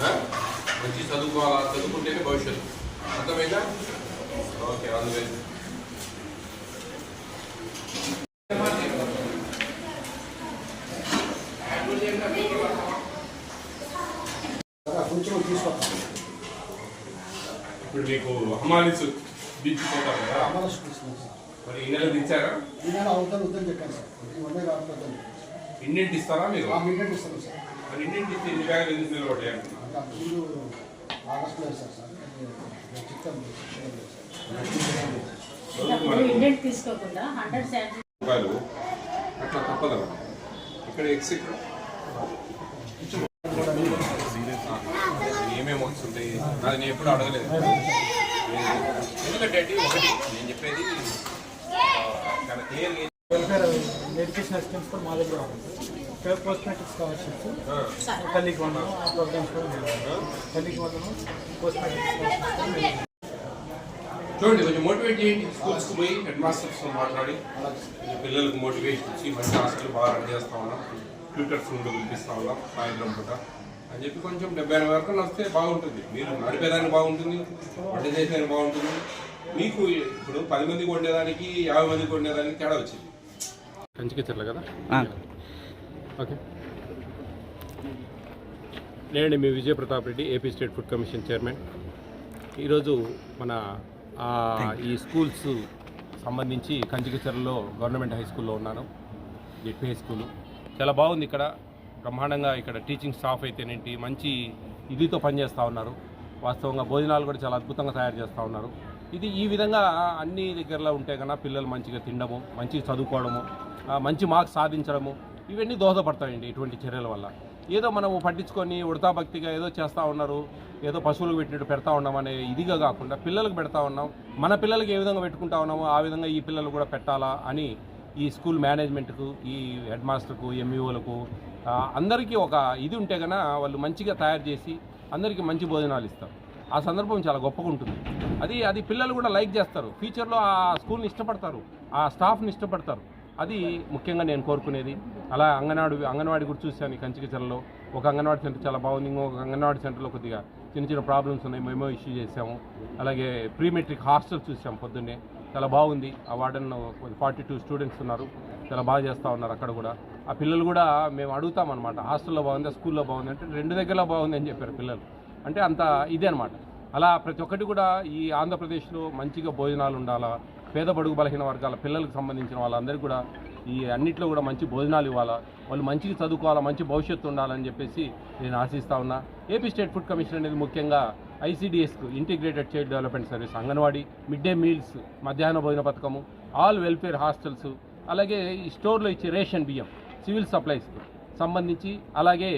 మంచి చదువుకోవాలా చదువుకుంటేనే భవిష్యత్తు. అర్థమైందా? ఓకే తీసుకొస్తాం ఇప్పుడు మీకు దించిపోతారు కదా? మరి ఈ నెల దించారా? ఈ నెల అవుతాను వద్దని చెప్పాను సార్. ఈ వందే కాకపోతే ఇండియన్ ఇస్తారా మీరు? మీటర్ ఇస్తాను సార్. మరి ఇస్తే ఇన్ని బ్యాగులు ఎందుకు నిలబడ్డాయి ఆగస్టులో వేశారు సార్. రూపాయలు అట్లా తప్పదు ఇక్కడ ఎక్స్ ఇక్కడ ఏమేమి వస్తుంటాయి అది నేను ఎప్పుడు అడగలేదు. ఎందుకంటే ఒకటి. నేను చెప్పేది వెల్ఫేర్ ఎడ్యుకేషన్ స్కీమ్స్ కూడా మా దగ్గర ఫేర్ కాస్మెటిక్ స్కాలర్షిప్స్ తల్లికి వందనం ఆ ప్రోగ్రామ్స్ తల్లికి వందనం చూడండి కొంచెం మోటివేట్ చేయండి. స్కూల్స్కి పోయి హెడ్ మాస్టర్స్తో మాట్లాడి. పిల్లలకు మోటివేషన్ ఇచ్చి మంచి హాస్టల్ బాగా రన్ చేస్తా ఉన్నాం. ట్యూటర్స్ నుండి పిలిపిస్తా ఉన్నాం సాయంత్రం పూట. అని చెప్పి కొంచెం డెబ్బై ఎనభై వరకు వస్తే బాగుంటుంది. మీరు నడిపేదానికి బాగుంటుంది వంట చేసేదానికి బాగుంటుంది. మీకు ఇప్పుడు పది మందికి వండేదానికి యాభై మందికి వండేదానికి తేడా వచ్చింది. కదా? ఓకే. నేను మీ Vijaya Pratap Reddy AP state food commission chairman. ఈరోజు మన ఆ, ఈ స్కూల్స్ సంబంధించి కంచికిచర్లలో గవర్నమెంట్ హై స్కూల్లో ఉన్నాను. ZP high school. చాలా బాగుంది ఇక్కడ. బ్రహ్మాండంగా ఇక్కడ టీచింగ్ స్టాఫ్ అయితేనేంటి మంచి ఇదితో పనిచేస్తూ ఉన్నారు. వాస్తవంగా భోజనాలు కూడా చాలా అద్భుతంగా తయారు చేస్తూ ఉన్నారు. ఇది ఈ విధంగా అన్ని దగ్గరలో ఉంటే కన్నా పిల్లలు మంచిగా తినడము మంచిగా చదువుకోవడము మంచి మార్క్స్ సాధించడము ఇవన్నీ దోహదపడతాయండి ఇటువంటి చర్యల వల్ల. ఏదో మనం పట్టించుకొని ఉడతా భక్తిగా ఏదో చేస్తూ ఉన్నారు ఏదో పశువులకు పెట్టినట్టు పెడతా ఉన్నామనే ఇదిగా కాకుండా పిల్లలకు పెడతా ఉన్నాం మన పిల్లలకి ఏ విధంగా పెట్టుకుంటా ఉన్నామో ఆ విధంగా ఈ పిల్లలు కూడా పెట్టాలా అని ఈ స్కూల్ మేనేజ్మెంట్కు ఈ హెడ్ మాస్టర్కు ఎంఈఓలకు అందరికీ ఒక ఇది ఉంటే కన్నా వాళ్ళు మంచిగా తయారు చేసి అందరికీ మంచి భోజనాలు ఇస్తారు. ఆ సందర్భం చాలా గొప్పగా ఉంటుంది. అది అది పిల్లలు కూడా లైక్ చేస్తారు. ఫ్యూచర్లో ఆ స్కూల్ని ఇష్టపడతారు. ఆ స్టాఫ్ని ఇష్టపడతారు. అది ముఖ్యంగా నేను కోరుకునేది. అలా అంగన్వాడి అంగన్వాడి కూడా చూశాను ఈ కంచికిచలలో ఒక అంగన్వాడి సెంటర్ చాలా బాగుంది. ఇంకొక అంగన్వాడి సెంటర్లో కొద్దిగా చిన్న చిన్న ప్రాబ్లమ్స్ ఉన్నాయి. మేమో ఇష్యూ చేసాము అలాగే ప్రీ మెట్రిక్ హాస్టల్ చూసాం పొద్దున్నే. చాలా బాగుంది. ఆ వార్డెన్ ఫార్టీ టూ స్టూడెంట్స్ ఉన్నారు. చాలా బాగా చేస్తూ ఉన్నారు అక్కడ కూడా. ఆ పిల్లలు కూడా మేము అడుగుతాం అనమాట హాస్టల్లో బాగుందా? స్కూల్లో బాగుంది? అంటే రెండు దగ్గరలో బాగుంది అని చెప్పారు పిల్లలు. అంటే అంత ఇదే అనమాట అలా ప్రతి ఒక్కటి కూడా ఈ ఆంధ్రప్రదేశ్లో మంచిగా భోజనాలు ఉండాలా? పేద బడుగు బలహీన వర్గాల పిల్లలకు సంబంధించిన వాళ్ళందరికీ కూడా ఈ అన్నిట్లో కూడా మంచి భోజనాలు ఇవ్వాలా వాళ్ళు మంచిగా చదువుకోవాలా మంచి భవిష్యత్తు ఉండాలని చెప్పేసి నేను ఆశిస్తా ఉన్నా. ఏపీ స్టేట్ ఫుడ్ కమిషన్ అనేది ముఖ్యంగా ఐసీడీఎస్కు integrated child development service Anganwadi mid day meals మధ్యాహ్న భోజన పథకము ఆల్ వెల్ఫేర్ హాస్టల్స్ అలాగే ఈ స్టోర్లో ఇచ్చే రేషన్ బియ్యం సివిల్ సప్లైస్కి సంబంధించి అలాగే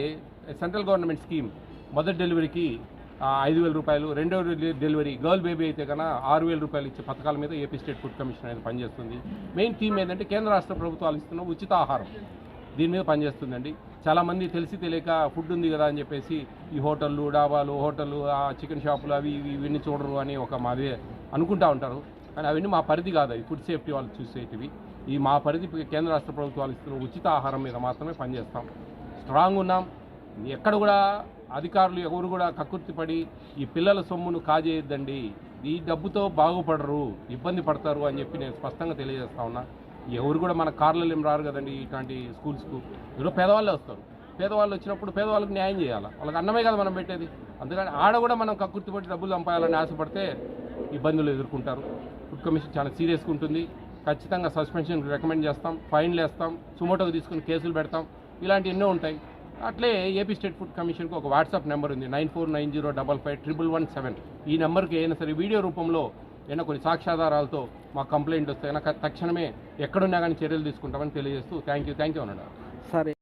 సెంట్రల్ గవర్నమెంట్ స్కీమ్ మొదటి డెలివరీకి ఐదు వేల రూపాయలు. రెండో డెలివరీ. గర్ల్ బేబీ అయితే కన్నా ఆరు వేల రూపాయలు ఇచ్చే పథకాల మీద ఏపీ స్టేట్ ఫుడ్ కమిషన్ అనేది పనిచేస్తుంది. మెయిన్ థీమ్ ఏంటంటే కేంద్ర రాష్ట్ర ప్రభుత్వాలు ఇస్తున్న ఉచిత ఆహారం. దీని మీద పనిచేస్తుందండి. చాలామంది తెలిసి తెలియక ఫుడ్ ఉంది కదా అని చెప్పేసి ఈ హోటళ్ళు డాబాలు హోటళ్ళు ఆ చికెన్ షాపులు అవి ఇవి ఇవన్నీ చూడరు అని ఒక మాది అనుకుంటా ఉంటారు. కానీ అవన్నీ మా పరిధి కాదు అవి. ఫుడ్ సేఫ్టీ వాళ్ళు చూసేటివి. ఈ మా పరిధి కేంద్ర రాష్ట్ర ప్రభుత్వాలు ఇస్తున్న ఉచిత ఆహారం మీద మాత్రమే పనిచేస్తాం. స్ట్రాంగ్ ఉన్నాం. ఎక్కడ కూడా అధికారులు ఎవరు కూడా కక్కుర్తి పడి ఈ పిల్లల సొమ్మును కాజేయొద్దండి. ఈ డబ్బుతో బాగుపడరు ఇబ్బంది పడతారు అని చెప్పి నేను స్పష్టంగా తెలియజేస్తా ఉన్నా. ఎవరు కూడా మన కార్లలో ఏం రారు కదండి ఇట్లాంటి స్కూల్స్కు. ఎవరో పేదవాళ్ళే వస్తారు. పేదవాళ్ళు వచ్చినప్పుడు పేదవాళ్ళకి న్యాయం చేయాలి? వాళ్ళకి అన్నమే కదా మనం పెట్టేది. అందుకని ఆడ కూడా మనం కక్కుర్తి పట్టి డబ్బులు సంపాయాలని ఆశపడితే ఇబ్బందులు ఎదుర్కొంటారు. ఫుడ్ కమిషన్ చాలా సీరియస్గా ఉంటుంది. ఖచ్చితంగా సస్పెన్షన్ రికమెండ్ చేస్తాం ఫైన్లు వేస్తాం సుమోటోకి తీసుకుని కేసులు పెడతాం. ఇలాంటి ఎన్నో ఉంటాయి. అట్లే ఏపీ స్టేట్ ఫుడ్ కమిషన్కి ఒక వాట్సాప్ నెంబర్ ఉంది nine four nine zero double five triple one seven. ఈ నెంబర్కి అయినా సరే వీడియో రూపంలో ఏమైనా కొన్ని సాక్ష్యాధారాలతో మా కంప్లైంట్ వస్తే కనుక తక్షణమే ఎక్కడున్నా కానీ చర్యలు తీసుకుంటామని తెలియజేస్తూ థ్యాంక్ యూ థ్యాంక్ యూ అన్నాడు. సరే.